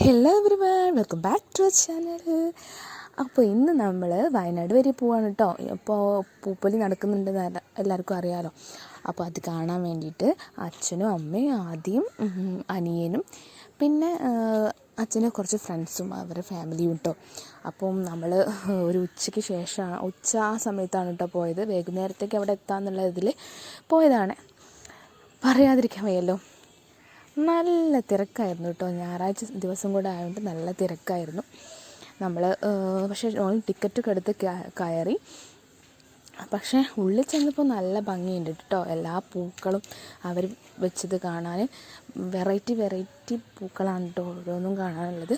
Hello every welcome back to channel അപ്പോൾ ഇന്ന് നമ്മൾ വയനാട് വരെ പോവാണ് കേട്ടോ ഇപ്പോൾ പൂപ്പൊലി നടക്കുന്നുണ്ടെന്ന് എല്ലാവർക്കും അറിയാലോ. അപ്പോൾ അത് കാണാൻ വേണ്ടിയിട്ട് അച്ഛനും അമ്മയും ആദ്യം അനിയനും പിന്നെ അച്ഛന്റെ കുറച്ച് ഫ്രണ്ട്സും അവരുടെ ഫാമിലിയും കേട്ടോ അപ്പം നമ്മൾ ഒരു ഉച്ചയ്ക്ക് ശേഷമാണ് ഉച്ച ആ സമയത്താണ് കേട്ടോ പോയത്. വൈകുന്നേരത്തേക്ക് അവിടെ എത്താമെന്നുള്ള ഇതിൽ പോയതാണ്. പറയാതിരിക്കാൻ വയ്യല്ലോ. നല്ല തിരക്കായിരുന്നു കേട്ടോ. ഞായറാഴ്ച ദിവസം കൂടെ ആയതുകൊണ്ട് നല്ല തിരക്കായിരുന്നു. നമ്മൾ പക്ഷേ ടിക്കറ്റ് ടിക്കറ്റൊക്കെ എടുത്ത് കയറി. പക്ഷേ ഉള്ളിൽ ചെന്നപ്പോൾ നല്ല ഭംഗിയുണ്ട് കേട്ടോ. എല്ലാ പൂക്കളും അവർ വെച്ചത് കാണാൻ. വെറൈറ്റി വെറൈറ്റി പൂക്കളാണ് കേട്ടോ ഓരോന്നും കാണാനുള്ളത്.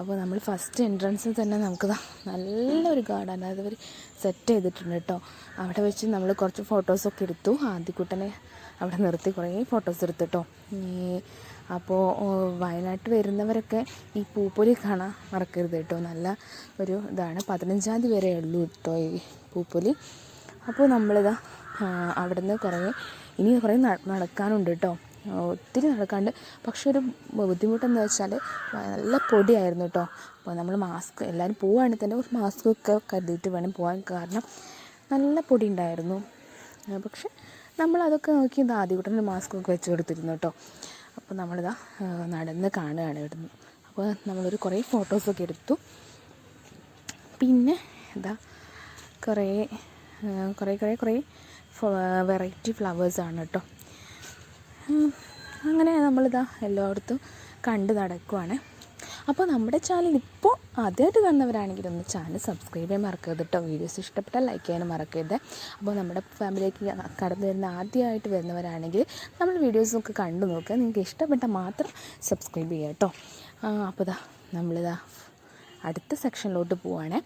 അപ്പോൾ നമ്മൾ ഫസ്റ്റ് എൻട്രൻസിൽ തന്നെ നമുക്ക് നല്ലൊരു ഗാർഡൻ അത് അവർ സെറ്റ് ചെയ്തിട്ടുണ്ട് കേട്ടോ. അവിടെ വെച്ച് നമ്മൾ കുറച്ച് ഫോട്ടോസൊക്കെ എടുത്തു. ആദ്യക്കുട്ടനെ അവിടെ നിർത്തി കുറേ ഫോട്ടോസ് എടുത്തു കേട്ടോ. അപ്പോൾ വയനാട്ടിൽ വരുന്നവരൊക്കെ ഈ പൂപ്പൊലി കാണാൻ മറക്കരുത് കേട്ടോ. നല്ല ഒരു ഇതാണ്. പതിനഞ്ചാം തീയതി വരെ ഉള്ളൂ കേട്ടോ ഈ പൂപ്പൊലി. അപ്പോൾ നമ്മളിതാ അവിടുന്ന് കുറേ ഇനി കുറേ നടക്കാനുണ്ട് കേട്ടോ. ഒത്തിരി നടക്കാണ്ട്. പക്ഷെ ഒരു ബുദ്ധിമുട്ടെന്ന് വെച്ചാൽ നല്ല പൊടിയായിരുന്നു കേട്ടോ അപ്പോൾ നമ്മൾ മാസ്ക് എല്ലാവരും പോവുകയാണെങ്കിൽ തന്നെ ഒരു മാസ്ക് ഒക്കെ കരുതിയിട്ട് വേണം പോകാൻ കാരണം നല്ല പൊടി ഉണ്ടായിരുന്നു പക്ഷെ നമ്മളതൊക്കെ നോക്കി ഇത് മാസ്ക് ഒക്കെ വെച്ച് കൊടുത്തിരുന്നു കേട്ടോ അപ്പോൾ നമ്മളിതാ നടന്ന് കാണുകയാണ് ഇവിടുന്ന്. അപ്പോൾ നമ്മളൊരു കുറേ ഫോട്ടോസൊക്കെ എടുത്തു. പിന്നെ എന്താ കുറേ കുറേ കുറേ കുറേ വെറൈറ്റി ഫ്ലവേഴ്സാണ് കേട്ടോ അങ്ങനെ നമ്മളിതാ എല്ലായിടത്തും കണ്ട് നടക്കുവാണ്. അപ്പോൾ നമ്മുടെ ചാനൽ ഇപ്പോൾ ആദ്യമായിട്ട് കാണുന്നവരാണെങ്കിൽ ഒന്ന് ചാനൽ സബ്സ്ക്രൈബ് ചെയ്യാൻ മറക്കരുത് കേട്ടോ വീഡിയോസ് ഇഷ്ടപ്പെട്ടാൽ ലൈക്ക് ചെയ്യാനും മറക്കരുത്. അപ്പോൾ നമ്മുടെ ഫാമിലിയിലേക്ക് കടന്നു വരുന്ന ആദ്യമായിട്ട് വരുന്നവരാണെങ്കിൽ നമ്മൾ വീഡിയോസൊക്കെ കണ്ടു നോക്കുക. നിങ്ങൾക്ക് ഇഷ്ടപ്പെട്ടാൽ മാത്രം സബ്സ്ക്രൈബ് ചെയ്യുക കേട്ടോ അപ്പോൾ ഇതാ നമ്മളിതാ അടുത്ത സെക്ഷനിലോട്ട് പോവാണ്.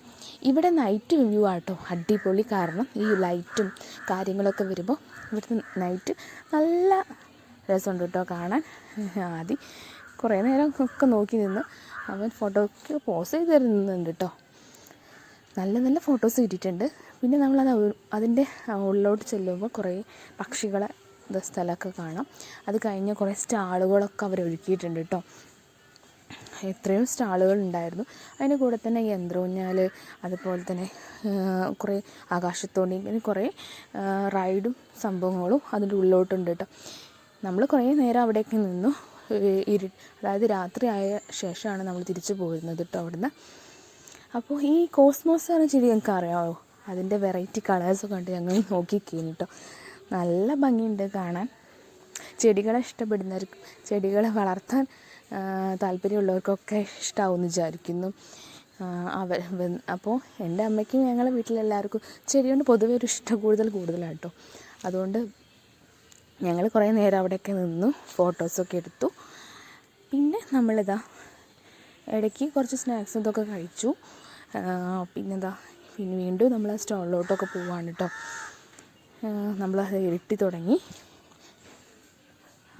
ഇവിടെ നൈറ്റ് വ്യൂ ആട്ടോ അടിപൊളി കാരണം ഈ ലൈറ്റും കാര്യങ്ങളൊക്കെ വരുമ്പോൾ ഇവിടുത്തെ നൈറ്റ് നല്ല രസമുണ്ട് കേട്ടോ കാണാൻ. ആദ്യം കുറേ നേരം ഒക്കെ നോക്കി നിന്ന് അവൻ ഫോട്ടോയ്ക്ക് പോസ് ചെയ്ത് തരുന്നുണ്ട് കേട്ടോ നല്ല നല്ല ഫോട്ടോസ് കിട്ടിയിട്ടുണ്ട്. പിന്നെ നമ്മളത് അതിന്റെ ഉള്ളിലോട്ട് ചെല്ലുമ്പോൾ കുറേ പക്ഷികളെ സ്ഥലമൊക്കെ കാണാം. അത് കഴിഞ്ഞ് കുറേ സ്റ്റാളുകളൊക്കെ അവർ ഒരുക്കിയിട്ടുണ്ട് കേട്ടോ എത്രയോ സ്റ്റാളുകൾ ഉണ്ടായിരുന്നു. അതിന്റെ കൂടെ തന്നെ യന്ത്രൂഞ്ഞാൽ അതുപോലെ തന്നെ കുറേ ആകാശത്തോണിയും പിന്നെ കുറേ റൈഡും സംഭവങ്ങളും അതിന്റെ ഉള്ളിലോട്ടുണ്ട് കേട്ടോ നമ്മൾ കുറേ നേരം അവിടേക്ക് നിന്നു. ഇരു അതായത് രാത്രി ആയ ശേഷമാണ് നമ്മൾ തിരിച്ചു പോരുന്നത് കേട്ടോ അവിടുന്ന്. അപ്പോൾ ഈ കോസ്മോസ് എന്ന ചെടി ഞങ്ങൾക്ക് അറിയാമോ അതിന്റെ വെറൈറ്റി കളേഴ്സൊക്കെ കണ്ട് ഞങ്ങൾ നോക്കിക്കഴിഞ്ഞു കേട്ടോ നല്ല ഭംഗിയുണ്ട് കാണാൻ. ചെടികളെ ഇഷ്ടപ്പെടുന്നവർക്ക് ചെടികളെ വളർത്താൻ താല്പര്യമുള്ളവർക്കൊക്കെ ഇഷ്ടമാവുമെന്ന് വിചാരിക്കുന്നു. അവർ അപ്പോൾ എന്റെ അമ്മയ്ക്കും ഞങ്ങളുടെ വീട്ടിലെല്ലാവർക്കും ചെടികൊണ്ട് പൊതുവെ ഒരു ഇഷ്ടം കൂടുതൽ കൂടുതലാണ് കേട്ടോ അതുകൊണ്ട് ഞങ്ങൾ കുറേ നേരം അവിടെയൊക്കെ നിന്നു ഫോട്ടോസൊക്കെ എടുത്തു. പിന്നെ നമ്മളിതാ ഇടയ്ക്ക് കുറച്ച് സ്നാക്സ് ഇതൊക്കെ കഴിച്ചു. പിന്നെ പിന്നെന്താ പിന്നെ വീണ്ടും നമ്മൾ ആ സ്റ്റോളിലോട്ടൊക്കെ പോവാണ് കേട്ടോ നമ്മൾ അത് ഇരുട്ടി തുടങ്ങി.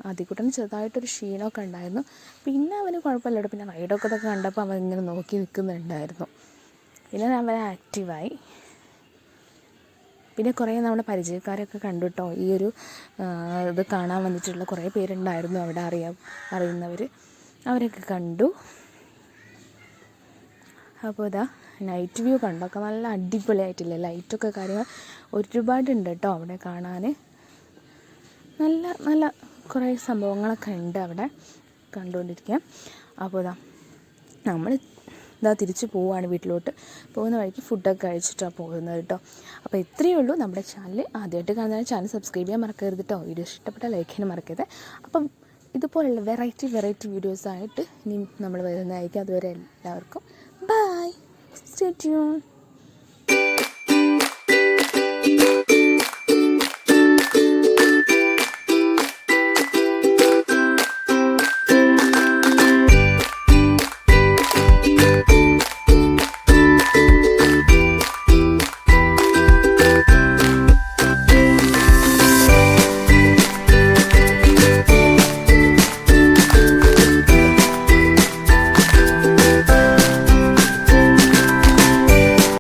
ആദ്യക്കുട്ടന് ചെറുതായിട്ടൊരു ക്ഷീണമൊക്കെ ഉണ്ടായിരുന്നു. പിന്നെ അവന് കുഴപ്പമില്ല പിന്നെ റൈഡൊക്കെ ഇതൊക്കെ കണ്ടപ്പോൾ അവൻ ഇങ്ങനെ നോക്കി നിൽക്കുന്നുണ്ടായിരുന്നു. പിന്നെ അവൻ ആക്റ്റീവായി പിന്നെ കുറേ നമ്മുടെ പരിചയക്കാരൊക്കെ കണ്ടു കേട്ടോ ഈ ഒരു ഇത് കാണാൻ വന്നിട്ടുള്ള കുറേ പേരുണ്ടായിരുന്നു അവിടെ അറിയാം അറിയുന്നവർ അവരൊക്കെ കണ്ടു. അപ്പോൾ ഇതാ നൈറ്റ് വ്യൂ കണ്ടൊക്കെ നല്ല അടിപൊളിയായിട്ടില്ലേ? ലൈറ്റൊക്കെ കാര്യങ്ങൾ ഒരുപാടുണ്ട് കേട്ടോ അവിടെ കാണാൻ നല്ല നല്ല കുറേ സംഭവങ്ങളൊക്കെ ഉണ്ട് അവിടെ കണ്ടുകൊണ്ടിരിക്കാം. അപ്പോൾ ഇതാ നമ്മൾ ഇതാ തിരിച്ച് പോവുകയാണ് വീട്ടിലോട്ട്. പോകുന്ന വഴിക്ക് ഫുഡൊക്കെ കഴിച്ചിട്ടാണ് പോകുന്നത് കേട്ടോ. അപ്പോൾ ഇത്രയേ ഉള്ളൂ നമ്മുടെ ചാനൽ ആദ്യമായിട്ട് കാണുന്ന ചാനൽ സബ്സ്ക്രൈബ് ചെയ്യാൻ മറക്കരുത് കേട്ടോ. വീഡിയോ ഇഷ്ടപ്പെട്ട ലൈക്ക് ചെയ്യാൻ മറക്കരുത്. അപ്പം ഇതുപോലുള്ള വെറൈറ്റി വെറൈറ്റി വീഡിയോസായിട്ട് ഇനി നമ്മൾ വരുന്നതായിരിക്കും. അതുവരെ എല്ലാവർക്കും ബൈ. Stay tune